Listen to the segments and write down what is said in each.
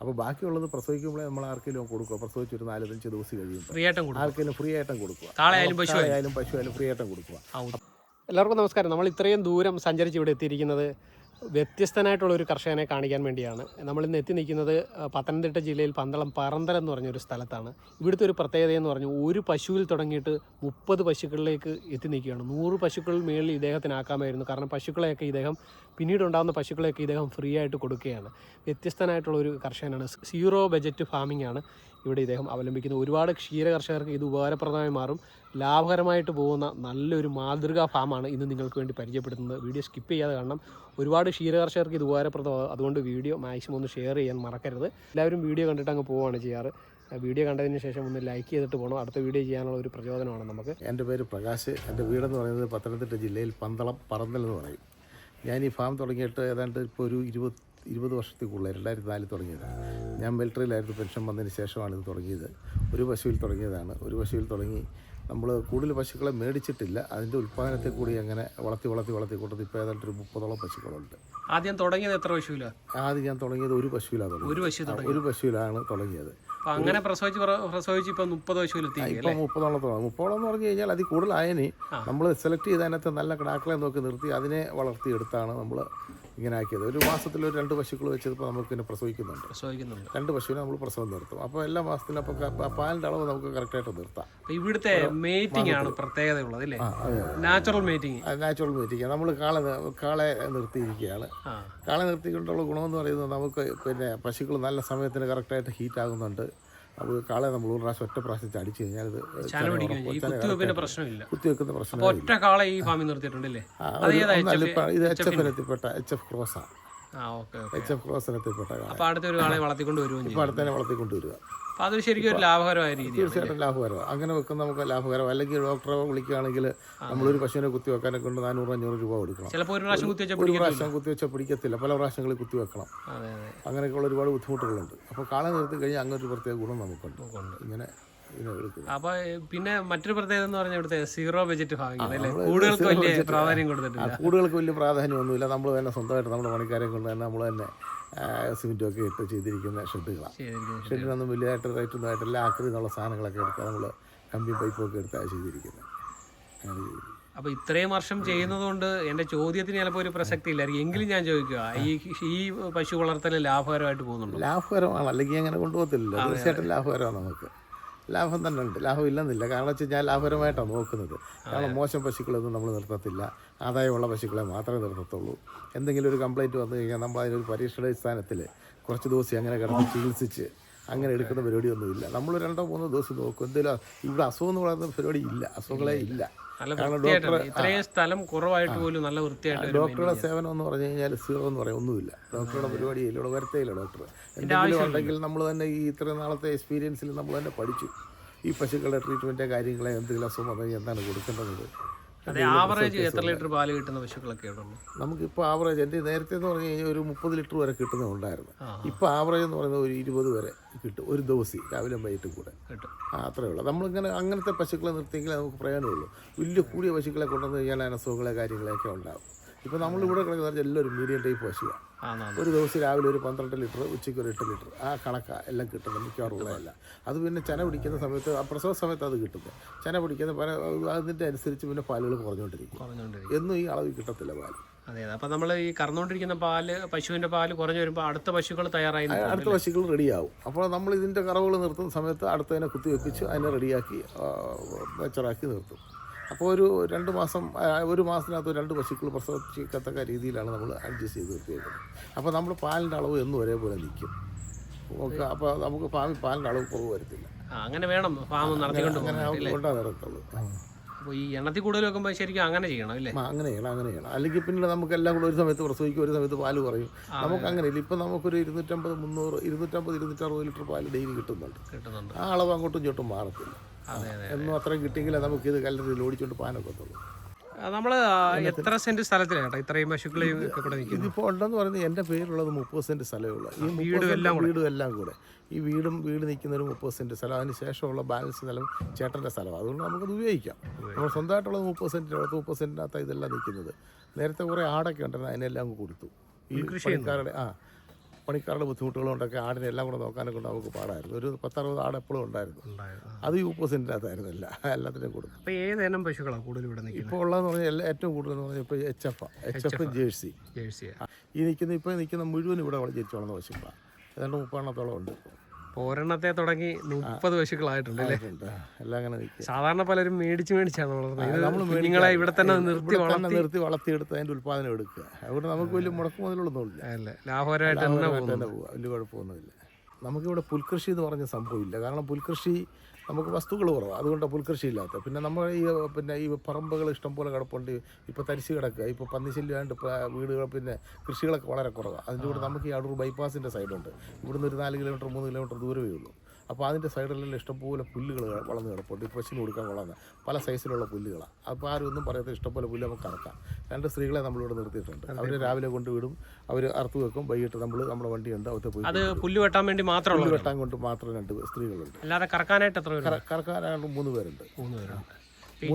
അപ്പോൾ ബാക്കിയുള്ളത് പ്രസവിക്കുമ്പോഴേ നമ്മൾ ആർക്കെങ്കിലും കൊടുക്കുക. പ്രസവിച്ച് ഒരു നാലഞ്ച് ദിവസം കഴിയുമ്പോൾ ഫ്രീ ആയിട്ടും കൊടുക്കും ആർക്കെങ്കിലും ഫ്രീ ആയിട്ടും കൊടുക്കുക. ആയാലും പശു ആയാലും ഫ്രീ ആയിട്ടും കൊടുക്കുക. എല്ലാവർക്കും നമസ്കാരം. നമ്മൾ ഇത്രയും ദൂരം സഞ്ചരിച്ച് ഇവിടെ എത്തിയിരിക്കുന്നത് വ്യത്യസ്തനായിട്ടുള്ള ഒരു കർഷകനെ കാണിക്കാൻ വേണ്ടിയാണ്. നമ്മൾ ഇന്ന് എത്തി നിൽക്കുന്നത് പത്തനംതിട്ട ജില്ലയിൽ പന്തളം പറന്തൽ എന്ന് പറഞ്ഞൊരു സ്ഥലത്താണ്. ഇവിടുത്തെ ഒരു പ്രത്യേകത എന്ന് പറഞ്ഞു ഒരു പശുവിൽ തുടങ്ങിയിട്ട് മുപ്പത് പശുക്കളിലേക്ക് എത്തി നിൽക്കുകയാണ്. നൂറ് പശുക്കൾ മേളിൽ ഇദ്ദേഹത്തിനാക്കാമായിരുന്നു. കാരണം പശുക്കളെയൊക്കെ ഇദ്ദേഹം പിന്നീട് ഉണ്ടാകുന്ന പശുക്കളെയൊക്കെ ഇദ്ദേഹം ഫ്രീ ആയിട്ട് കൊടുക്കുകയാണ്. വ്യത്യസ്തനായിട്ടുള്ള ഒരു കർഷകനാണ്. സീറോ ബജറ്റ് ഫാമിംഗ് ആണ്. ഇവിടെ ഇദ്ദേഹം അവലംബിക്കുന്നത് ഒരുപാട് ക്ഷീര കർഷകർക്ക് ഇത് ഉപകാരപ്രദമായി മാറും. ലാഭകരമായിട്ട് പോകുന്ന നല്ലൊരു മാതൃകാ ഫാമാണ് ഇന്ന് നിങ്ങൾക്ക് വേണ്ടി പരിചയപ്പെടുത്തുന്നത്. വീഡിയോ സ്കിപ്പ് ചെയ്യാതെ കാണണം. ഒരുപാട് ക്ഷീര കർഷകർക്ക് ഇത് ഉപകാരപ്രദമാകും അതുകൊണ്ട് വീഡിയോ മാക്സിമം ഒന്ന് ഷെയർ ചെയ്യാൻ മറക്കരുത്. എല്ലാവരും വീഡിയോ കണ്ടിട്ട് അങ്ങ് പോവുകയാണ് ചെയ്യാറ്. വീഡിയോ കണ്ടതിന് ശേഷം ഒന്ന് ലൈക്ക് ചെയ്തിട്ട് പോകണം അടുത്ത വീഡിയോ ചെയ്യാനുള്ള ഒരു പ്രചോദനമാണ് നമുക്ക്. എന്റെ പേര് പ്രകാശ്. എന്റെ വീടെന്ന് പറയുന്നത് പത്തനംതിട്ട ജില്ലയിൽ പന്തളം പറന്തൽ എന്ന് പറയും. ഞാൻ ഈ ഫാം തുടങ്ങിയിട്ട് ഏതാണ്ട് ഇപ്പോൾ ഒരു ഇരുപത് ഇരുപത് വർഷത്തിൽ കൂടുതൽ രണ്ടായിരത്തി നാലിൽ തുടങ്ങിയത്. ഞാൻ മിലിറ്ററിയിലായിരുന്നു പെൻഷൻ വന്നതിന് ശേഷമാണ് ഇത് തുടങ്ങിയത്. ഒരു പശുവിൽ തുടങ്ങിയതാണ്. ഒരു പശുവിൽ തുടങ്ങി നമ്മൾ കൂടുതൽ പശുക്കളെ മേടിച്ചിട്ടില്ല. അതിന്റെ ഉൽപ്പാദനത്തെ കൂടി അങ്ങനെ വളർത്തി വളർത്തി വളർത്തി കൊണ്ടത് ഇപ്പോൾ ഏതാണ്ട് ഒരു മുപ്പതോളം പശുക്കളുണ്ട്. ആദ്യം തുടങ്ങിയത് എത്ര പശുവിലാണ് ആദ്യം ഞാൻ തുടങ്ങിയത് ഒരു പശുവിലാണ് തുടങ്ങിയത്. ഒരു പശു ഒരു പശുവിലാണ് തുടങ്ങിയത്. അങ്ങനെ പ്രസവിച്ച് പ്ര- പ്രസവിച്ച് ഇപ്പം മുപ്പത് പശുവിലെത്തി ഇപ്പം മുപ്പതോളം തുടങ്ങും. മുപ്പതോളം എന്ന് പറഞ്ഞു കഴിഞ്ഞാൽ അതിൽ കൂടുതലായതിന് നമ്മൾ സെലക്ട് ചെയ്ത് അതിനകത്ത് നല്ല കിടാക്കളെ നോക്കി നിർത്തി അതിനെ വളർത്തിയെടുത്താണ് നമ്മൾ ഇങ്ങനെ ആക്കിയത് ഒരു മാസത്തിൽ ഒരു രണ്ട് പശുക്കൾ വെച്ചപ്പോൾ നമുക്ക് പിന്നെ പ്രസവിക്കുന്നുണ്ട്. പ്രസവിക്കുന്നുണ്ട്. രണ്ട് പശുവിനെ നമ്മൾ പ്രസവം നിർത്തും. അപ്പോൾ എല്ലാ മാസത്തിലും അപ്പോൾ പാലിന്റെ അളവ് നമുക്ക് കറക്റ്റായിട്ട് നിർത്താം. ഇവിടുത്തെ മേറ്റിംഗ് ആണ് പ്രത്യേകതയുള്ളത് അല്ലേ? നാച്ചുറൽ മേറ്റിംഗ് നാച്ചുറൽ മേറ്റിംഗ് നമ്മൾ കാളെ കാളെ നിർത്തിയിരിക്കുകയാണ്. കാളെ നിർത്തിക്കൊണ്ടുള്ള ഗുണമെന്ന് പറയുന്നത് നമുക്ക് പിന്നെ പശുക്കൾ നല്ല സമയത്തിന് കറക്റ്റായിട്ട് ഹീറ്റ് ആകുന്നുണ്ട്. അപ്പോൾ കാളെ നമ്മൾ ഒരു പ്രാവശ്യം ഒറ്റ പ്രാവശ്യം അടിച്ചു കഴിഞ്ഞാൽ പ്രശ്നമില്ല. കുത്തിവെക്കുന്ന പ്രശ്നം ഒറ്റ കാളെ ഈ ഫാമിൽ നിർത്തിയിട്ടുണ്ടല്ലേ അത് ഇത് എച്ച് എഫ് എഫിനെത്തിപ്പെട്ട എച്ച് എഫ് ക്രോസാണ്. എച്ച് എഫ് ക്രോസിനെത്തിപ്പെട്ട കാളെ. അപ്പൊ അടുത്തൊരു കാളെ വളർത്തിക്കൊണ്ട് വരുകയും ചെയ്യും ഇപ്പം അടുത്തന്നെ വളർത്തിക്കൊണ്ടുവരിക അപ്പൊ അത് ശരിക്കും ഒരു ലാഭകരമായ തീർച്ചയായിട്ടും ലാഭകരമാണ്. അങ്ങനെ വെക്കുന്ന നമുക്ക് ലാഭകരം. അല്ലെങ്കിൽ ഡോക്ടറെ വിളിക്കുകയാണെങ്കിൽ നമ്മളൊരു പശുവിനെ കുത്തി വെക്കാനെ കൊണ്ട് നാനൂറ് അഞ്ഞൂറ് രൂപ കൊടുക്കണം. ചിലപ്പോൾ ഒരു പ്രാവശ്യം കുത്തി വെച്ചാൽ ഒരു പ്രാവശ്യം കുത്തി വെച്ചാൽ പിടിക്കത്തില്ല. പല പ്രാവശ്യങ്ങളിൽ കുത്തി വെക്കണം. അങ്ങനെയൊക്കെയുള്ള ഒരുപാട് ബുദ്ധിമുട്ടുകളുണ്ട്. അപ്പോൾ കാളെ നിർത്തി കഴിഞ്ഞാൽ അങ്ങനെ ഒരു പ്രത്യേക ഗുണം നമുക്കുണ്ട്. ഇങ്ങനെ അപ്പൊ പിന്നെ മറ്റൊരു പ്രത്യേകത എന്ന് പറഞ്ഞാൽ ഇവിടുത്തെ സീറോ ബജറ്റ് അല്ലേ? കൂടുതൽക്ക് വലിയ പ്രാധാന്യം കൊടുത്തിട്ടില്ല. കൂടുകൾക്ക് വലിയ പ്രാധാന്യമൊന്നുമില്ല. നമ്മൾ തന്നെ സ്വന്തമായിട്ട് നമ്മുടെ പണിക്കാരെ കൊണ്ട് തന്നെ നമ്മൾ തന്നെ സിമെന്റൊക്കെ ഇട്ട് ചെയ്തിരിക്കുന്ന ഷെഡുകളാണ്. ഷെഡിനൊന്നും വലിയതായിട്ട് റേറ്റ് ഒന്നും ആയിട്ടില്ല. ആക്രി എന്നുള്ള സാധനങ്ങളൊക്കെ എടുത്ത് നമ്മൾ കമ്പി പൈപ്പൊക്കെ എടുത്താണ് ചെയ്തിരിക്കുന്നത്. അപ്പൊ ഇത്രയും വർഷം ചെയ്യുന്നതുകൊണ്ട് എന്റെ ചോദ്യത്തിന് ചിലപ്പോൾ ഒരു പ്രസക്തി ഇല്ലായിരിക്കും. എങ്കിലും ഞാൻ ചോദിക്കുക ഈ ഈ പശു വളർത്തൽ ലാഭകരമായിട്ട് പോകുന്നുണ്ടോ? ലാഭകരമാണ്. അല്ലെങ്കിൽ അങ്ങനെ കൊണ്ടുപോകത്തില്ല തീർച്ചയായിട്ടും ലാഭകരമാണ് നമുക്ക്. ലാഭം തന്നെ ഉണ്ട്. ലാഭം ഇല്ലെന്നില്ല. കാരണം വെച്ച് കഴിഞ്ഞാൽ ലാഭകരമായിട്ടാണ് നോക്കുന്നത്. കാരണം മോശം പശുക്കളൊന്നും നമ്മൾ നിർത്തത്തില്ല. ആദായമുള്ള പശുക്കളെ മാത്രമേ നിർത്തത്തുള്ളൂ. എന്തെങ്കിലും ഒരു കംപ്ലൈന്റ് വന്നു കഴിഞ്ഞാൽ നമ്മൾ അതിനൊരു പരീക്ഷണാടിസ്ഥാനത്തിൽ കുറച്ച് ദിവസം അങ്ങനെ കിടന്ന് ചികിത്സിച്ച് അങ്ങനെ എടുക്കുന്ന പരിപാടിയൊന്നുമില്ല. നമ്മൾ രണ്ടോ മൂന്നോ ദിവസം നോക്കും. എന്തെങ്കിലും ഇവിടെ അസുഖം എന്ന് പറയുന്ന പരിപാടി ഇല്ല. അസുഖങ്ങളെ ഇല്ല. ഇത്രയും സ്ഥലം കുറവായിട്ട് പോലും നല്ല വൃത്തിയായിട്ട് ഡോക്ടറുടെ സേവനം എന്ന് പറഞ്ഞു കഴിഞ്ഞാൽ സീറോ എന്ന് പറയാൻ ഒന്നുമില്ല. ഡോക്ടറുടെ പരിപാടിയില്ല ഇവിടെ വരത്തേയില്ല ഡോക്ടർ എന്തെങ്കിലും ഉണ്ടെങ്കിൽ നമ്മൾ തന്നെ ഈ ഇത്രയും നാളത്തെ എക്സ്പീരിയൻസിൽ നമ്മൾ തന്നെ പഠിച്ചു. ഈ പശുക്കളുടെ ട്രീറ്റ്മെന്റ് കാര്യങ്ങളെ എന്തെങ്കിലും അസുഖം വന്നു എന്താണ് കൊടുക്കേണ്ടത്? അതെ ആവറേജ് എത്ര ലിറ്റർ പാൽ കിട്ടുന്ന പശുക്കളൊക്കെ നമുക്കിപ്പോൾ ആവറേജ് എന്റെ നേരത്തെ എന്ന് പറഞ്ഞു കഴിഞ്ഞാൽ ഒരു മുപ്പത് ലിറ്റർ വരെ കിട്ടുന്നുണ്ടായിരുന്നു. ഇപ്പോൾ ആവറേജ് എന്ന് പറയുന്നത് ഒരു ഇരുപത് വരെ കിട്ടും ഒരു ദിവസം രാവിലെ വൈകിട്ടും കൂടെ. കിട്ടും. ആ അത്രേ ഉള്ളൂ. നമ്മളിങ്ങനെ അങ്ങനത്തെ പശുക്കളെ നിർത്തിയെങ്കിലേ നമുക്ക് പ്രയോജനമുള്ളൂ. വലിയ കൂടിയ പശുക്കളെ കൊണ്ടുവന്ന് കഴിഞ്ഞാൽ അനസുഖങ്ങളെ കാര്യങ്ങളൊക്കെ ഉണ്ടാവും. ഇപ്പോൾ നമ്മളിവിടെ കിടക്കുന്ന എല്ലാവരും മീഡിയം ടൈപ്പ് പശുവാണ് ഒരു ദിവസം രാവിലെ ഒരു പന്ത്രണ്ട് ലിറ്റർ ഉച്ചയ്ക്ക് ഒരു എട്ട് ലിറ്റർ ആ കണക്ക എല്ലാം കിട്ടുന്നത് മിക്കവാറുള്ളതല്ല അത് പിന്നെ ചന പിടിക്കുന്ന സമയത്ത് ആ പ്രസവ സമയത്ത് അത് കിട്ടുന്നത് ചന പിടിക്കുന്ന പല അതിന്റെ അനുസരിച്ച് പിന്നെ പാലുകൾ കുറഞ്ഞുകൊണ്ടിരിക്കും. കുറഞ്ഞുകൊണ്ടിരിക്കും. എന്നും ഈ അളവിൽ കിട്ടത്തില്ല പാൽ. അതെ അപ്പൊ നമ്മൾ ഈ കറന്നുകൊണ്ടിരിക്കുന്ന പാൽ പശുവിന്റെ പാൽ കുറഞ്ഞു വരുമ്പോൾ അടുത്ത പശുക്കൾ തയ്യാറായി അടുത്ത പശുക്കൾ റെഡിയാവും. അപ്പോൾ നമ്മൾ ഇതിന്റെ കറവുകൾ നിർത്തുന്ന സമയത്ത് അടുത്തതിനെ കുത്തിവെപ്പിച്ച് അതിനെ റെഡിയാക്കി മെച്ചറാക്കി നിർത്തും. അപ്പോൾ ഒരു രണ്ട് മാസം ഒരു മാസത്തിനകത്ത് രണ്ട് പശുക്കൾ പ്രസവിക്കത്തക്ക രീതിയിലാണ് നമ്മൾ അഡ്ജസ്റ്റ് ചെയ്ത് വെക്കുന്നത് അപ്പോൾ നമ്മൾ പാലിന്റെ അളവ് എന്നും ഒരേപോലെ നിൽക്കും. ഓക്കെ അപ്പോൾ നമുക്ക് പാലിൽ പാലിന്റെ അളവ് കുറവ് വരത്തില്ല. അങ്ങനെ വേണം ഫാം നടത്തിക്കൊണ്ട് അങ്ങനെ പോകാൻ കൊണ്ടാ നടത്തുള്ളൂ അപ്പോൾ ഈ എണ്ണത്തിൽ കൂടുതൽ വെക്കുമ്പോൾ ശരിക്കും അങ്ങനെ ചെയ്യണം അല്ലേ? അങ്ങനെ ചെയ്യണം അങ്ങനെ ചെയ്യണം. അല്ലെങ്കിൽ പിന്നെ നമുക്ക് എല്ലാം കൂടെ ഒരു സമയത്ത് പ്രസവിക്കും ഒരു സമയത്ത് പാൽ കുറയും. നമുക്ക് അങ്ങനെ. ഇല്ല ഇപ്പം നമുക്കൊരു ഇരുന്നൂറ്റമ്പത് മുന്നൂറ് ഇരുന്നൂറ്റമ്പത് ഇരുന്നൂറ്ററുപത് ലിറ്റർ പാൽ ഡെയിലി കിട്ടുന്നുണ്ട്. കിട്ടുന്നുണ്ട്. ആ അളവ് അങ്ങോട്ടും ഇങ്ങോട്ടും മാറത്തില്ല. എന്നും അത്രയും കിട്ടിയെങ്കിലേ ഇത് കല്ലറിൽ ഓടിച്ചോണ്ട് പാനൊക്കത്തുള്ളൂ നമ്മൾ എത്ര സെന്റ് സ്ഥലത്തിലാണ് കേട്ടോ? ഇത്രയും പശുക്കളെയും ഇതിപ്പോൾ ഉണ്ടെന്ന് പറയുന്നത് എന്റെ പേരുള്ളത് മുപ്പത് സെന്റ് സ്ഥലമേ ഉള്ളൂ. ഈ വീടും എല്ലാം വീടും എല്ലാം കൂടെ? ഈ വീടും വീട് നിൽക്കുന്ന ഒരു മുപ്പത് സെന്റ് സ്ഥലം. അതിന് ശേഷമുള്ള ബാലൻസ് സ്ഥലം ചേട്ടന്റെ സ്ഥലം അതുകൊണ്ട് നമുക്കത് ഉപയോഗിക്കാം. നമ്മൾ സ്വന്തമായിട്ടുള്ളത് മുപ്പത് സെന്റിനകത്ത് മുപ്പത് സെന്റിനകത്ത് ഇതെല്ലാം നിൽക്കുന്നത്. നേരത്തെ കുറേ ആടൊക്കെ ഉണ്ടായിരുന്നു അതിനെല്ലാം കൊടുത്തു. ഈ കൃഷിക്കാരുടെ ആ പണിക്കാരുടെ ബുദ്ധിമുട്ടുകളുണ്ടൊക്കെ ആടിനെ എല്ലാം കൂടെ നോക്കാനൊക്കെ കൊണ്ട് നമുക്ക് പാടായിരുന്നു. ഒരു പത്തറുപത് ആട് എപ്പോഴും ഉണ്ടായിരുന്നു. അത് യു അകത്തായിരുന്നു അകത്തായിരുന്നില്ല എല്ലാത്തിനും കൊടുക്കും. അപ്പോൾ പശുക്കളാണ് കൂടുതൽ ഇവിടെ ഇപ്പോൾ ഉള്ളതെന്ന് പറഞ്ഞാൽ എല്ലാ- ഏറ്റവും കൂടുതൽ എന്ന് പറഞ്ഞാൽ ഇപ്പോൾ H F H F jersey. Jersey ഈ നിൽക്കുന്ന ഇപ്പോൾ നിൽക്കുന്ന മുഴുവൻ ഇവിടെ വളരെ വളർന്ന പശുക്കളാണ് ഏതാണ്ട് മുപ്പെണ്ണത്തോളം ഉണ്ട് അപ്പോൾ ഒരെണ്ണത്തെ തുടങ്ങി മുപ്പത് പശുക്കളായിട്ടുണ്ട് അല്ലേ? എല്ലാം അങ്ങനെ നിൽക്കുക. സാധാരണ പലരും മേടിച്ച് മേടിച്ചാണ് വളർത്തുന്നത് നമ്മൾ ഇവിടെ തന്നെ നിർത്തി നിർത്തി വളർത്തിയെടുത്ത് അതിന്റെ ഉൽപാദനം എടുക്കുക. അതുകൊണ്ട് നമുക്ക് വലിയ മുടക്ക് മുതലുള്ളൊന്നുമില്ല അല്ലേ ലാഭകരമായിട്ട് തന്നെ ലാഭകരമായിട്ട് തന്നെ പോവുക വലിയ കുഴപ്പമൊന്നുമില്ല. നമുക്കിവിടെ പുൽകൃഷി എന്ന് പറഞ്ഞ സംഭവമില്ല കാരണം പുൽകൃഷി നമുക്ക് വസ്തുക്കൾ കുറവാണ് അതുകൊണ്ട് പുൽകൃഷി ഇല്ലാത്ത. പിന്നെ നമ്മൾ ഈ പിന്നെ ഈ പറമ്പുകൾ ഇഷ്ടംപോലെ കിടപ്പുണ്ട്. ഇപ്പോൾ തരിശ് കിടക്കുക ഇപ്പോൾ പന്നിശല്യമായിട്ട് വീടുകൾ പിന്നെ കൃഷികളൊക്കെ വളരെ കുറവാണ് അതിന്റെ കൂടെ നമുക്ക് ഈ അടൂർ ബൈപ്പാസിന്റെ സൈഡുണ്ട് ഇവിടുന്ന് ഒരു നാല് കിലോമീറ്റർ മൂന്ന് കിലോമീറ്റർ ദൂരമേ ഉള്ളൂ. അപ്പോൾ അതിന്റെ സൈഡിലെല്ലാം ഇഷ്ടംപോലെ പുല്ലുകൾ വളർന്ന് കിടപ്പുണ്ട്. പശുവിന് കൊടുക്കാൻ വളർന്ന. പല സൈസിലുള്ള പുല്ലുകളാണ് അപ്പോൾ ആരും ഒന്നും പറയാത്ത ഇഷ്ടംപോലെ പുല്ല് നമുക്ക് കറക്കാം. രണ്ട് സ്ത്രീകളെ നമ്മളിവിടെ നിർത്തിയിട്ടുണ്ട്. അവർ രാവിലെ കൊണ്ടുവിടും. അവർ അറുത്ത് വെക്കും. വൈകിട്ട് നമ്മൾ നമ്മുടെ വണ്ടിയുണ്ട് അവത്തെ പോയി അത് പുല്ല് വെട്ടാൻ വേണ്ടി മാത്രം പുല്ല് വെട്ടാൻ കൊണ്ട് മാത്രം രണ്ട് സ്ത്രീകളുണ്ട്. അല്ലാതെ കറക്കാനായിട്ട് എത്ര കറക്കാനായിട്ട് മൂന്ന് പേരുണ്ട്. മൂന്ന് പേരുണ്ട്.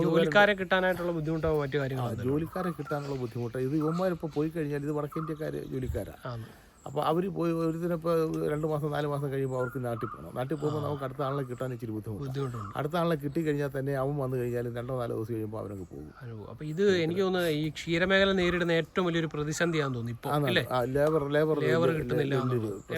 ജോലിക്കാരെ കിട്ടാനായിട്ടുള്ള ബുദ്ധിമുട്ടോ മറ്റു കാര്യങ്ങളോ ജോലിക്കാരെ കിട്ടാനുള്ള ബുദ്ധിമുട്ടോ. ഇത് ഇവന്മാരിപ്പോൾ പോയി കഴിഞ്ഞാൽ ഇത് വടക്കേ ഇന്ത്യക്കാർ ജോലിക്കാരാണ് അപ്പോൾ അവർ പോയി ഒരു ദിനപ്പോൾ രണ്ട് മാസം നാല് മാസം കഴിയുമ്പോൾ അവർക്ക് നാട്ടിൽ പോകണം നാട്ടിൽ പോകുമ്പോൾ നമുക്ക് അടുത്ത ആളെ കിട്ടാൻ ഇച്ചിരി ബുദ്ധിമുട്ടാണ് ബുദ്ധിമുട്ടുണ്ട്. അടുത്ത ആളെ കിട്ടിക്കഴിഞ്ഞാൽ തന്നെ അവൻ വന്നു കഴിഞ്ഞാൽ രണ്ടോ നാലോ ദിവസം കഴിയുമ്പോൾ അവനൊക്കെ പോകും. അപ്പോൾ ഇത് എനിക്ക് തോന്നുന്നു ഈ ക്ഷീരമേഖല നേരിടുന്ന ഏറ്റവും വലിയൊരു പ്രതിസന്ധിയാന്ന് തോന്നുന്നു ഇപ്പോൾ ലേബർ ലേബർ ലേബർ കിട്ടുന്നില്ല.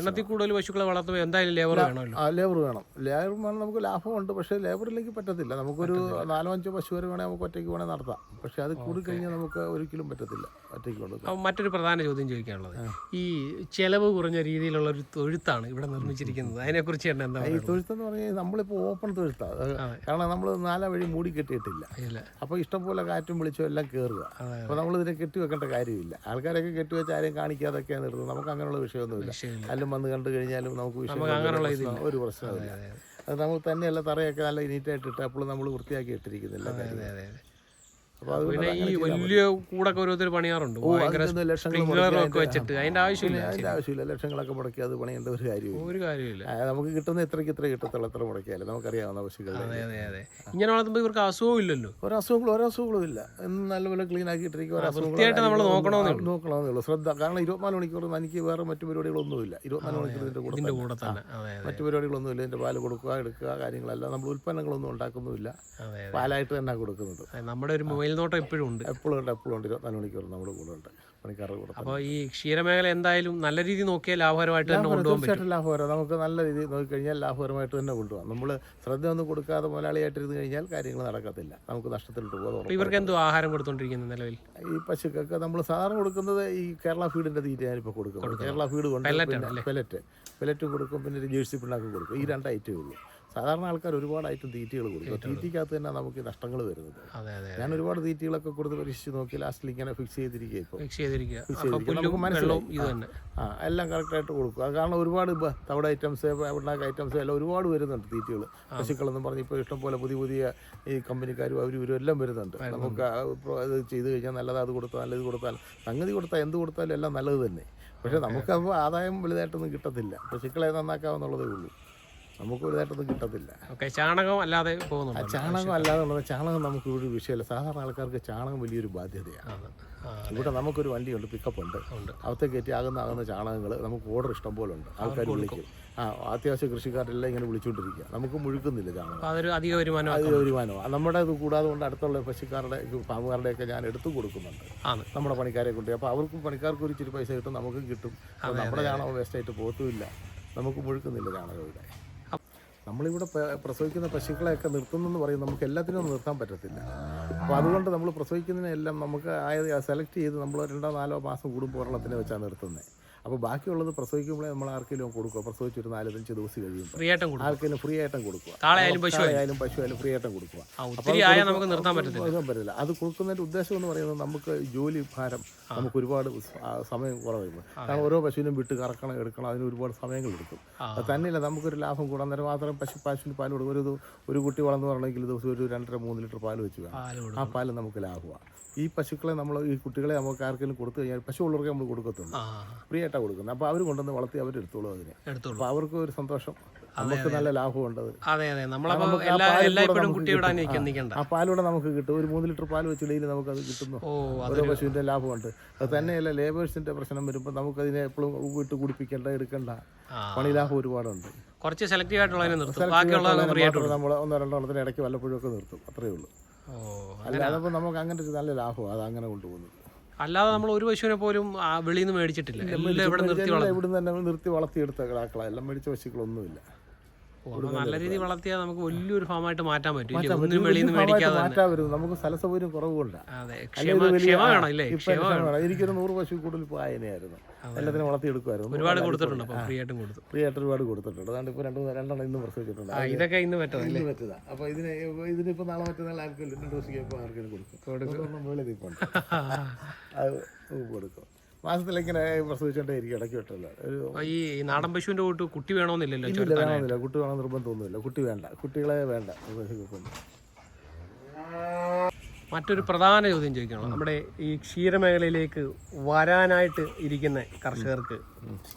എണ്ണത്തിൽ കൂടുതൽ പശുക്കളെ വളർത്തുമ്പോൾ എന്തായാലും ലേബർ വേണമല്ലോ. ആ ലേബർ വേണം. ലേബർ വേണം നമുക്ക് ലാഭമുണ്ട് പക്ഷേ ലേബർ ഇല്ലെങ്കിൽ പറ്റത്തില്ല. നമുക്കൊരു നാലോ അഞ്ചോ പശു വരെ വേണേൽ നമുക്ക് ഒറ്റയ്ക്ക് വേണേൽ നടത്താം. പക്ഷേ അത് കൂടി കഴിഞ്ഞാൽ നമുക്ക് ഒരിക്കലും പറ്റത്തില്ല. ഒറ്റയ്ക്ക് കൊണ്ട് മറ്റൊരു പ്രധാന ചോദ്യം ചോദിക്കാനുള്ളത്. ഈ ചെലവ് കുറഞ്ഞ രീതിയിലുള്ള ഒരു തൊഴുത്താണ് ഇവിടെ നിർമ്മിച്ചിരിക്കുന്നത്. അതിനെക്കുറിച്ച് തന്നെ എന്താ ഈ തൊഴുത്ത് എന്ന് പറഞ്ഞാൽ നമ്മളിപ്പോൾ ഓപ്പൺ തൊഴുത്താണ് കാരണം നമ്മൾ നാലാ വഴി മൂടി കെട്ടിയിട്ടില്ല. അപ്പൊ അപ്പോൾ ഇഷ്ടംപോലെ കാറ്റും വിളിച്ചോ എല്ലാം കയറുക അപ്പോൾ നമ്മൾ ഇതിനെ കെട്ടി വെക്കേണ്ട കാര്യമില്ല. ആൾക്കാരൊക്കെ കെട്ടി വെച്ച് ആരെയും കാണിക്കാതൊക്കെയാണ് നിർത്തുന്നത് നമുക്ക് അങ്ങനെയുള്ള വിഷയമൊന്നുമില്ല. ആരും വന്ന് കണ്ടു കഴിഞ്ഞാലും നമുക്ക് വിഷയം ഒരു പ്രശ്നമില്ല അത് നമ്മൾ തന്നെയല്ല തറയൊക്കെ നല്ല നീറ്റായിട്ട് ഇട്ട് അപ്പോൾ നമ്മൾ വൃത്തിയാക്കി ഇട്ടിരിക്കുന്നില്ല പിന്നെ ഈ വലിയ കൂടൊക്കെ ഓരോരുത്തർ പണിയാറുണ്ട്. ഒക്കെ വെച്ചിട്ട് അതിന്റെ ആവശ്യമില്ല അതിന്റെ ആവശ്യമില്ല. ലക്ഷങ്ങളൊക്കെ മുടക്കി അത് പണിയേണ്ട ഒരു കാര്യമില്ല. ഒരു കാര്യമില്ല. നമുക്ക് കിട്ടുന്ന ഇത്രയ്ക്ക് ഇത്ര കിട്ടത്തുള്ള. എത്ര മുടക്കിയാലും നമുക്കറിയാവുന്ന പശുക്കൾ ഇങ്ങനെ വളർത്തുമ്പോൾ ഇവർക്ക് അസുഖവും ഇല്ലല്ലോ. ഒരു അസുഖങ്ങളും ഒരു അസുഖങ്ങളും ഇല്ല നല്ലപോലെ ക്ലീൻ ആക്കിയിട്ടിരിക്കും വൃത്തിയായിട്ട് നമ്മൾ നോക്കണമെന്നേ നോക്കണമെന്നേ ഉള്ളൂ. ശ്രദ്ധ കാരണം ഇരുപത്തിനാല് മണിക്കൂർ എനിക്ക് വേറെ മറ്റു പരിപാടികളൊന്നുമില്ല. ഇരുപത്തിനാല് മണിക്കൂർ കൂടെ ഇതിന്റെ. കൂടെ തന്നെ. മറ്റു പരിപാടികളൊന്നുമില്ല. ഇതിന്റെ പാൽ കൊടുക്കുക എടുക്കുക കാര്യങ്ങളെല്ലാം നമ്മൾ ഉൽപ്പന്നങ്ങളൊന്നും ഉണ്ടാക്കുന്നുമില്ല. പാലായിട്ട് തന്നെ കൊടുക്കുന്നത്. നമ്മുടെ ഒരു മൊബൈൽ നോട്ടം എപ്പോഴും ഉണ്ട്. എപ്പോഴും ഉണ്ട് എപ്പോഴും ഉണ്ട്. ഇരുപത്തിനാല് മണിക്കൂർ നമ്മുടെ കൂടെ ഉണ്ട്. പണിക്കാരുടെ കൂടെ അപ്പോൾ ഈ ക്ഷീരമേഖല എന്തായാലും നല്ല രീതി നോക്കിയാൽ ലാഭകരമായിട്ട് തന്നെ കൊണ്ടുപോകാൻ പറ്റും. ലാഭകരം. നമുക്ക് നല്ല രീതിയിൽ നോക്കിക്കഴിഞ്ഞാൽ ലാഭകരമായിട്ട് തന്നെ കൊണ്ടുപോകാം. നമ്മൾ ശ്രദ്ധ ഒന്നും കൊടുക്കാതെ മുതലാളിയായിട്ടിരുന്ന് കഴിഞ്ഞാൽ കാര്യങ്ങൾ നടക്കത്തില്ല. നമുക്ക് നഷ്ടത്തിലോട്ട് പോകാം ഇവർക്ക് എന്തോ ആഹാരം കൊടുത്തോണ്ടിരിക്കുന്നത് നിലവിൽ? ഈ പശുക്കൊക്കെ നമ്മൾ സാധാരണ കൊടുക്കുന്നത് ഈ കേരള ഫീഡിന്റെ തീറ്റയാണ് ഇപ്പോൾ കൊടുക്കുന്നത്. കേരള ഫീഡ് കൊണ്ട് പെലറ്റ്? പെലറ്റ് കൊടുക്കും പിന്നെ ഒരു ജേഴ്സി പിണ്ണാക്കും കൊടുക്കും. ഈ രണ്ട് ഐറ്റമേ ഉള്ളൂ. സാധാരണ ആൾക്കാർ ഒരുപാടായിട്ട് തീറ്റകൾ കൊടുക്കും. തീറ്റയ്ക്കകത്ത് തന്നെ നമുക്ക് നഷ്ടങ്ങൾ വരുന്നത് ഞാൻ ഒരുപാട് തീറ്റകളൊക്കെ കൊടുത്ത് പരീക്ഷിച്ച് നോക്കി ലാസ്റ്റിൽ ഇങ്ങനെ ഫിക്സ് ചെയ്തിരിക്കുക ഇപ്പോൾ ഫിക്സ് ചെയ്തിരിക്കുക. നമുക്ക് തന്നെ. ആ എല്ലാം കറക്റ്റായിട്ട് കൊടുക്കും. അത് കാരണം ഒരുപാട് തവിട് ഐറ്റംസ് പിണ്ണാക്ക് ഐറ്റംസ് എല്ലാം ഒരുപാട് വരുന്നുണ്ട് തീറ്റകൾ പശുക്കളെന്നും പറഞ്ഞ് ഇപ്പോൾ ഇഷ്ടംപോലെ പുതിയ പുതിയ ഈ കമ്പനിക്കാരും അവരും ഇവരും എല്ലാം വരുന്നുണ്ട്. നമുക്ക് ഇത് ചെയ്ത് കഴിഞ്ഞാൽ നല്ലത് അത് കൊടുത്താൽ നല്ലത് കൊടുത്താൽ സംഗതി കൊടുത്താൽ എന്ത് കൊടുത്താലും എല്ലാം നല്ലത് തന്നെ. പക്ഷെ നമുക്കപ്പോൾ ആദായം വലുതായിട്ടൊന്നും കിട്ടത്തില്ല. പശുക്കളെ നന്നാക്കാവുന്നുള്ളതേ ഉള്ളൂ. നമുക്ക് വലുതായിട്ടൊന്നും കിട്ടത്തില്ല. ഓക്കെ ചാണകം അല്ലാതെ പോകുന്നു ചാണകം അല്ലാതെ ഉള്ളത് ചാണകം നമുക്ക് ഒരു വിഷയമല്ല. സാധാരണ ആൾക്കാർക്ക് ചാണകം വലിയൊരു ബാധ്യതയാണ് ഇവിടെ നമുക്കൊരു വണ്ടിയുണ്ട് പിക്കപ്പ് ഉണ്ട്. അവത്തെ കയറ്റി ആകുന്ന ആകുന്ന ചാണകങ്ങൾ നമുക്ക് ഓർഡർ ഇഷ്ടം പോലെ ഉണ്ട്. ആൾക്കാർ വിളിക്കും. ആ അത്യാവശ്യം കൃഷിക്കാരെല്ലാം ഇങ്ങനെ വിളിച്ചുകൊണ്ടിരിക്കുക നമുക്ക് മുഴുക്കുന്നില്ല ചാണകം. അതൊരു അധിക വരുമാനം അധിക വരുമാനമാണ് നമ്മുടെ ഇത് കൂടാതെ കൊണ്ട് അടുത്തുള്ള പശുക്കാരുടെ ഫാമുകാരുടെയൊക്കെ ഞാൻ എടുത്തു കൊടുക്കുന്നുണ്ട്. നമ്മുടെ പണിക്കാരെ കൊണ്ട്. അപ്പോൾ അവർക്കും പണിക്കാർക്കും ഒരു ഇച്ചിരി പൈസ കിട്ടും നമുക്കും കിട്ടും. നമ്മുടെ ചാണകം വേസ്റ്റായിട്ട് പോകത്തുമില്ല നമുക്ക് മുഴുക്കുന്നില്ല ചാണകം ഇവിടെ. നമ്മളിവിടെ പ്രസവിക്കുന്ന പശുക്കളെയൊക്കെ നിർത്തുന്നെന്ന് പറയും. നമുക്ക് എല്ലാത്തിനും നിർത്താൻ പറ്റത്തില്ല. അപ്പോൾ അതുകൊണ്ട് നമ്മൾ പ്രസവിക്കുന്നതിനെല്ലാം നമുക്ക് ആയത് സെലക്ട് ചെയ്ത് നമ്മൾ രണ്ടോ നാലോ മാസം കൂടുമ്പോൾ ഒരെണ്ണത്തിനെ വെച്ചാണ് നിർത്തുന്നത് അപ്പോൾ ബാക്കിയുള്ളത് പ്രസവിക്കുമ്പോഴേ നമ്മൾ ആർക്കെങ്കിലും കൊടുക്കുക പ്രസവിച്ചൊരു നാലഞ്ച് ദിവസം കഴിയുമ്പോൾ ഫ്രീ ആയിട്ടും കൊടുക്കും. ആർക്കെങ്കിലും ഫ്രീ ആയിട്ടും കൊടുക്കുക ആയാലും പശു ആയാലും ഫ്രീ ആയിട്ടും കൊടുക്കുക നമുക്ക് നിർത്താൻ പറ്റില്ല അത് കൊടുക്കുന്നതിന്റെ ഉദ്ദേശം എന്ന് പറയുന്നത് നമുക്ക് ജോലി ഭാരം നമുക്ക് ഒരുപാട് സമയം കുറവായിരുന്നു. കാരണം ഓരോ പശുവിനും വിട്ട് കറക്കണം എടുക്കണം അതിന് ഒരുപാട് സമയങ്ങൾ എടുക്കും. തന്നെയല്ല നമുക്കൊരു ലാഭം കൂടാൻ നേരം മാത്രം പശു പശുവിന് പാൽ കൊടുക്കും. ഒരു ഒരു കുട്ടി വളർന്നു പറയണമെങ്കിൽ ദിവസം ഒരു രണ്ടര മൂന്ന് ലിറ്റർ പാൽ വെച്ച് വേണം. ആ പാൽ പാൽ നമുക്ക് ലാഭമാണ് ഈ പശുക്കളെ നമ്മൾ ഈ കുട്ടികളെ നമുക്ക് ആർക്കെങ്കിലും കൊടുത്തു കഴിഞ്ഞാൽ പശു ഉള്ളവർക്ക് നമ്മൾ കൊടുക്കത്തുള്ളൂ. ഫ്രീ ആയിട്ടാണ് കൊടുക്കുന്നത്. അപ്പോൾ അവർ കൊണ്ടുവന്ന് വളർത്തി അവർ എടുത്തോളൂ അതിനെ. അപ്പോൾ അവർക്ക് ഒരു സന്തോഷം. നമുക്ക് നല്ല ലാഭമുണ്ട് അത്. അതെ നമുക്ക് ആ നമുക്ക് പാലൂടെ നമുക്ക് കിട്ടും. ഒരു മൂന്ന് ലിറ്റർ പാൽ വെച്ച് ഡെയിലി അത് കിട്ടുന്നു. ഓരോ അതൊരു പശുവിന്റെ ലാഭമുണ്ട്. അത് തന്നെയല്ല ലേബേഴ്സിന്റെ പ്രശ്നം വരുമ്പോൾ നമുക്ക് അതിനെ എപ്പോഴും വിട്ട് കുടിപ്പിക്കേണ്ട എടുക്കണ്ട. പണി ലാഭം ഒരുപാടുണ്ട്. കുറച്ച് സെലക്റ്റീവ് ആയിട്ടുള്ളതിനെ നിർത്തും. ബാക്കിയുള്ളത് ഫ്രീ ആയിട്ട് നമ്മൾ ഒന്നോ രണ്ടോ ഇടയ്ക്ക് വല്ലപ്പോഴും ഒക്കെ നിർത്തും. അത്രയേ ഉള്ളൂ. അല്ലാതെ അപ്പോൾ നമുക്ക് അങ്ങനെ നല്ല ലാഭമാണ് അത് അങ്ങനെ കൊണ്ടുപോകുന്നത്. അല്ലാതെ നമ്മൾ ഒരു പശുവിനെ പോലും വെളിയിൽ നിന്ന് മേടിച്ചിട്ടില്ല. എല്ലാം ഇവിടെ നിർത്തി ഇവിടുന്ന് തന്നെ നിർത്തി വളർത്തിയെടുത്ത കിടാക്കളാണ് എല്ലാം മേടിച്ച പശുക്കളൊന്നുമില്ല. നല്ല രീതിയിൽ വളർത്തിയാൽ നമുക്ക് വലിയൊരു ഫാമായിട്ട് മാറ്റാൻ പറ്റും. ഒന്നും പറ്റും. വെളിയിൽ നിന്ന് മേടിക്കാതെ മാറ്റാൻ വരുന്നത് നമുക്ക് സ്ഥല സൗകര്യം വേണം. എനിക്കൊരു നൂറ് പശു കൂടുതൽ ഇപ്പോൾ ആയനെയായിരുന്നു എല്ലാത്തിനും വളർത്തിയെടുക്കുമായിരുന്നു. ഒരുപാട് കൊടുത്തിട്ടുണ്ട് ഫ്രീ ആയിട്ടും കൊടുത്തു. ഫ്രീ ആയിട്ട് ഒരുപാട് കൊടുത്തിട്ടുണ്ട്. അതുകൊണ്ട് ഇപ്പോൾ രണ്ട് രണ്ടെണ്ണം ഇന്ന് പ്രസവിച്ചിട്ടുണ്ട്. ഇതൊക്കെ ഇന്ന് പറ്റുന്നത് ഇന്ന് പറ്റതാ അപ്പോൾ ഇതിന് ഇതിനിപ്പോൾ നാളെ മറ്റന്നാൾ ആർക്കും രണ്ട് ദിവസം ആർക്കും കൊടുക്കും. കൊടുക്കും. അത് കൊടുക്കും. മാസത്തിൽ ഇങ്ങനെ പ്രസവിച്ചോണ്ടേ ഇരിക്കും ഇടയ്ക്ക് വിട്ടല്ലോ. ഒരു ഈ നാടൻ പശുവിന്റെ കൂട്ട് കുട്ടി വേണമെന്നില്ലല്ലോ ഇല്ല വേണമെന്നില്ല കുട്ടി വേണം നിർബന്ധമൊന്നുമില്ല. കുട്ടി വേണ്ട. കുട്ടികളെ വേണ്ട. മറ്റൊരു പ്രധാന ചോദ്യം ചോദിക്കണം. നമ്മുടെ ഈ ക്ഷീരമേഖലയിലേക്ക് വരാനായിട്ട് ഇരിക്കുന്ന കർഷകർക്ക്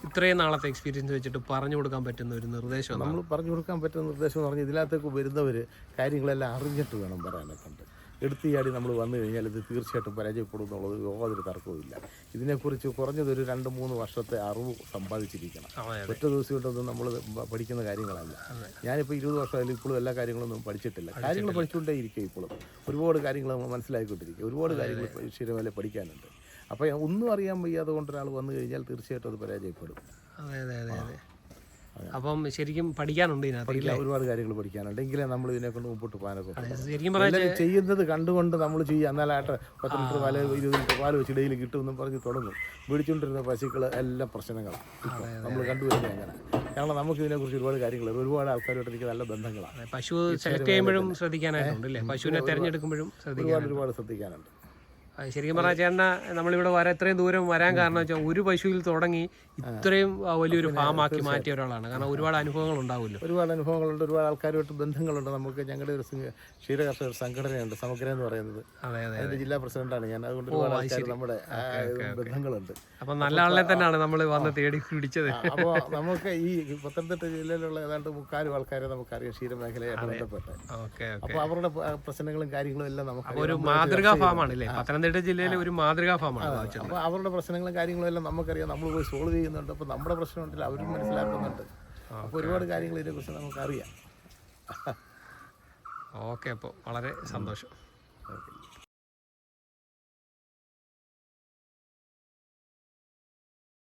ഇത്രയും നാളത്തെ എക്സ്പീരിയൻസ് വെച്ചിട്ട് പറഞ്ഞു കൊടുക്കാൻ പറ്റുന്ന ഒരു നിർദ്ദേശം എന്താണ്? നമ്മൾ പറഞ്ഞു കൊടുക്കാൻ പറ്റുന്ന നിർദ്ദേശം എന്ന് പറഞ്ഞാൽ ഇതിനകത്തേക്ക് വരുന്നവർ കാര്യങ്ങളെല്ലാം അറിഞ്ഞിട്ട് വേണം പറയാനൊക്കെ ഉണ്ട്. എടുത്തിയാടി നമ്മൾ വന്നു കഴിഞ്ഞാൽ ഇത് തീർച്ചയായിട്ടും പരാജയപ്പെടും എന്നുള്ളത് യാതൊരു തർക്കവുമില്ല ഇതിനെക്കുറിച്ച് കുറഞ്ഞതൊരു രണ്ട് മൂന്ന് വർഷത്തെ അറിവ് സമ്പാദിച്ചിരിക്കണം. ഒറ്റ ദിവസം കൊണ്ടൊന്നും നമ്മൾ പഠിക്കുന്ന കാര്യങ്ങളല്ല. ഞാനിപ്പോൾ ഇരുപത് വർഷമായാലും ഇപ്പോഴും എല്ലാ കാര്യങ്ങളൊന്നും പഠിച്ചിട്ടില്ല. കാര്യങ്ങൾ പഠിച്ചുകൊണ്ടേ ഇരിക്കുക ഇപ്പോഴും. ഒരുപാട് കാര്യങ്ങൾ നമ്മൾ മനസ്സിലാക്കിക്കൊണ്ടിരിക്കുക ഒരുപാട് കാര്യങ്ങൾ ശരിമേലെ പഠിക്കാനുണ്ട്. അപ്പോൾ ഒന്നും അറിയാൻ വയ്യാതെ കൊണ്ട് ഒരാൾ വന്നു കഴിഞ്ഞാൽ തീർച്ചയായിട്ടും അത് പരാജയപ്പെടും. അതെ അതെ അതെ അതെ. അപ്പം ശരിക്കും പഠിക്കാനുണ്ട് ഇതിനകത്ത് ഒരുപാട് കാര്യങ്ങൾ പഠിക്കാനുണ്ട്. എങ്കിലേ നമ്മൾ ഇതിനെ കൊണ്ട് മുമ്പോട്ട് പോകാനൊക്കെ ശരിക്കും പറഞ്ഞാൽ ചെയ്യുന്നത് കണ്ടുകൊണ്ട് നമ്മൾ ചെയ്യുക. എന്നാലാട്ടെ പത്ത് ലിറ്റർ പാൽ ഇരുപത് ലിറ്റർ പാൽ വെച്ച് ഡെയിലി കിട്ടുമെന്ന് പറഞ്ഞ് തുടങ്ങും. മേടിച്ചുകൊണ്ടിരുന്ന പശുക്കൾ എല്ലാം പ്രശ്നങ്ങളാണ്. നമ്മൾ കണ്ടുവരുന്നത് അങ്ങനെ. കാരണം നമുക്ക് ഇതിനെക്കുറിച്ച് ഒരുപാട് കാര്യങ്ങൾ ഒരുപാട് ആൾക്കാരുമായിട്ട് എനിക്ക് നല്ല ബന്ധങ്ങളാണ്. പശു സെലക്ട് ചെയ്യുമ്പോഴും ശ്രദ്ധിക്കാനായിട്ടുണ്ട് പശുവിനെ തിരഞ്ഞെടുക്കുമ്പോഴും ഒരുപാട് ഒരുപാട് ശ്രദ്ധിക്കാനുണ്ട്. ശരിക്കും പറഞ്ഞാൽ ചേട്ടന നമ്മളിവിടെ വരാൻ ഇത്രയും ദൂരം വരാൻ കാരണം വെച്ചാൽ ഒരു പശുവിൽ തുടങ്ങി ഇത്രയും വലിയൊരു ഫാമാക്കി മാറ്റിയ ഒരാളാണ്. കാരണം ഒരുപാട് അനുഭവങ്ങൾ ഉണ്ടാവുമല്ലോ. ഒരുപാട് അനുഭവങ്ങളുണ്ട് ഒരുപാട് ആൾക്കാരുമായിട്ട് ബന്ധങ്ങളുണ്ട്. നമുക്ക് ഞങ്ങളുടെ ഒരു ക്ഷീരകർഷക ക്ഷീര കർഷക സംഘടനയുണ്ട് സമഗ്ര എന്ന് പറയുന്നത്. അതെ അതെ അതിന്റെ ജില്ലാ പ്രസിഡന്റാണ് ഞാൻ. അതുകൊണ്ട് ഒരുപാട് ആൾക്കാർ നമ്മുടെ ബന്ധങ്ങളുണ്ട്. അപ്പൊ നല്ല ആളെ തന്നെയാണ് നമ്മൾ വന്ന് തേടി പിടിച്ചത്. അപ്പോൾ നമുക്ക് ഈ പത്തനംതിട്ട ജില്ലയിലുള്ള ഏതാണ്ട് മുക്കാലും ആൾക്കാരെ നമുക്കറിയാം ക്ഷീരമേഖലയായിട്ട് ബന്ധപ്പെട്ട്. അപ്പോൾ അവരുടെ പ്രശ്നങ്ങളും കാര്യങ്ങളും എല്ലാം നമുക്ക് ഒരു മാതൃകാ ഫാമാണ് അല്ലേ പത്തനംതിട്ട ജില്ലയിലെ ഒരു മാതൃകാ ഫാമാണ് അപ്പൊ അപ്പോൾ അവരുടെ പ്രശ്നങ്ങളും കാര്യങ്ങളും എല്ലാം നമുക്കറിയാം. നമ്മൾ പോയി സോൾവ് ചെയ്യുന്നുണ്ട്. അപ്പോൾ നമ്മുടെ പ്രശ്നമുണ്ടല്ലോ അവരും മനസ്സിലാക്കുന്നുണ്ട്. അപ്പോൾ ഒരുപാട് കാര്യങ്ങൾ ഇതിനെക്കുറിച്ച് നമുക്കറിയാം. ഓക്കെ അപ്പോൾ വളരെ സന്തോഷം.